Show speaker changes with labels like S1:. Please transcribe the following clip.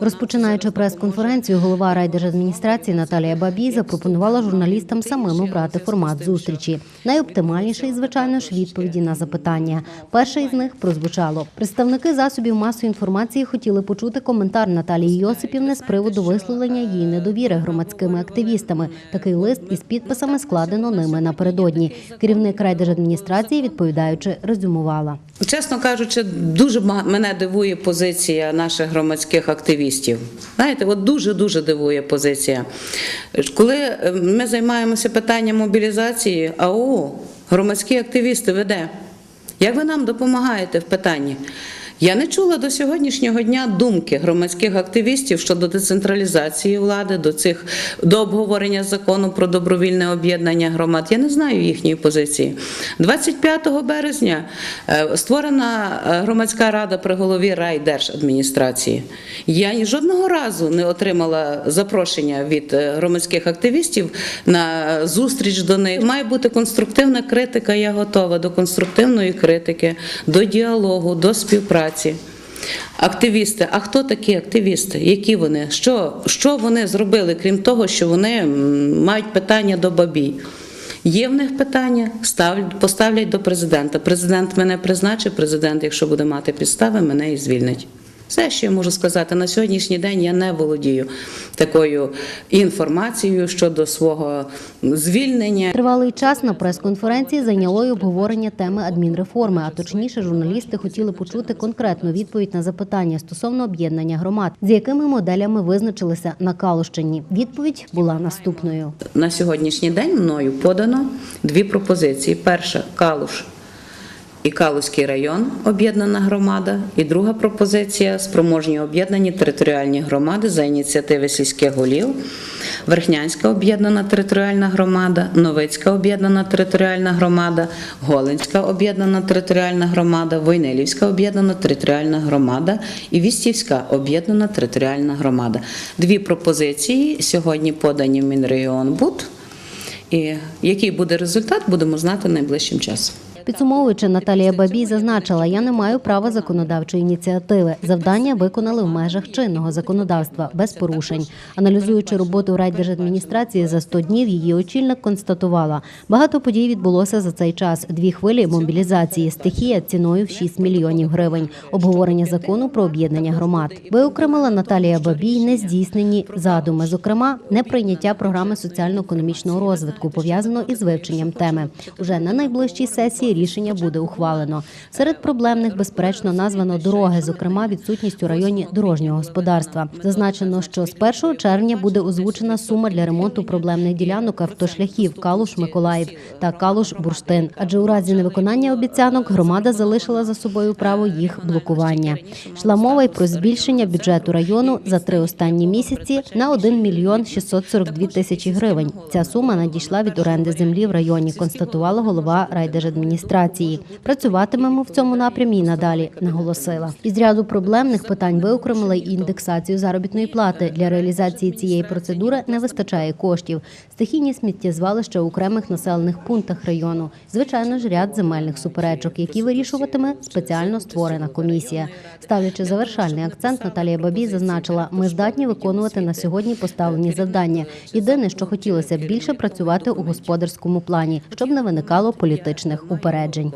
S1: Розпочинаючи прес-конференцію, голова райдержадміністрації Наталія Бабій запропонувала журналістам самим обрати формат зустрічі. Найоптимальніший, звичайно ж, відповіді на запитання. Перше із них прозвучало. Представники засобів масової інформації хотіли почути коментар Наталії Йосипівни з приводу висловлення її недовіри громадськими активістами. Такий лист із підписами складено ними напередодні. Керівник райдержадміністрації, відповідаючи, резюмувала.
S2: Чесно кажучи, дуже мене дивує позиція наших громадських активістів. Знаєте, от дуже дуже дивує позиція. Коли е, ми займаємося питанням мобілізації, АО, громадські активісти веде. Як ви нам допомагаєте в питанні? Я не чула до сьогоднішнього дня думки громадських активістів щодо децентралізації влади, до цих до обговорення закону про добровільне об'єднання громад. Я не знаю їхньої позиції. 25 березня е, створена е, громадська рада при голові райдержадміністрації. Я жодного разу не отримала запрошення від е, громадських активістів на зустріч до них. Має бути конструктивна критика. Я готова до конструктивної критики, до діалогу, до співпраці. Активісти, а хто такі активісти? Які вони? Що, що вони зробили, крім того, що вони мають питання до бабій? Є в них питання, ставлять, поставлять до президента. Президент мене призначить, президент, якщо буде мати підстави, мене і звільнить. Все, що я можу сказати, на сьогоднішній день я не володію такою інформацією щодо свого звільнення.
S1: Тривалий час на прес-конференції зайняло й обговорення теми адмінреформи. А точніше, журналісти хотіли почути конкретну відповідь на запитання стосовно об'єднання громад, з якими моделями визначилися на Калущині. Відповідь була наступною.
S2: На сьогоднішній день мною подано дві пропозиції: перша Калуш і Калузький район об'єднана громада, і друга пропозиція спроможні об'єднані територіальні громади за ініціативи сільських голів. Верхнянська об'єднана територіальна громада, Новицька об'єднана територіальна громада, Голинська об'єднана територіальна громада, Войнилівська об'єднана територіальна громада і Вістівська об'єднана територіальна громада. Дві пропозиції сьогодні подані в Мінрегіонбуд. І який буде результат, будемо знати найближчим часом.
S1: Підсумовуючи, Наталія Бабій зазначила, я не маю права законодавчої ініціативи. Завдання виконали в межах чинного законодавства без порушень. Аналізуючи роботу райдержадміністрації за 100 днів, її очільник констатувала, багато подій відбулося за цей час. Дві хвилі мобілізації, стихія ціною в 6 мільйонів гривень, обговорення закону про об'єднання громад. Виокремила Наталія Бабій нездійснені задуми, зокрема, неприйняття програми соціально-економічного розвитку, пов'язано із вивченням теми. Уже на найближчій сесії рішення буде ухвалено. Серед проблемних, безперечно, названо дороги, зокрема, відсутність у районі дорожнього господарства. Зазначено, що з 1 червня буде озвучена сума для ремонту проблемних ділянок автошляхів Калуш Миколаїв та Калуш Бурштин. Адже у разі невиконання обіцянок громада залишила за собою право їх блокування. Йшла мова й про збільшення бюджету району за три останні місяці на 1 мільйон 642 тисячі гривень. Ця сума надійшла від оренди землі в районі, констатувала голова райдержадміністрації. Працюватимемо в цьому напрямі і надалі, наголосила. Із ряду проблемних питань виокремила й індексацію заробітної плати. Для реалізації цієї процедури не вистачає коштів. Стихійні сміттєзвалища у окремих населених пунктах району. Звичайно ж, ряд земельних суперечок, які вирішуватиме спеціально створена комісія. Ставлячи завершальний акцент, Наталія Бабій зазначила, ми здатні виконувати на сьогодні поставлені завдання. Єдине, що хотілося б більше працювати у господарському плані, щоб не виникало політичних упереджень.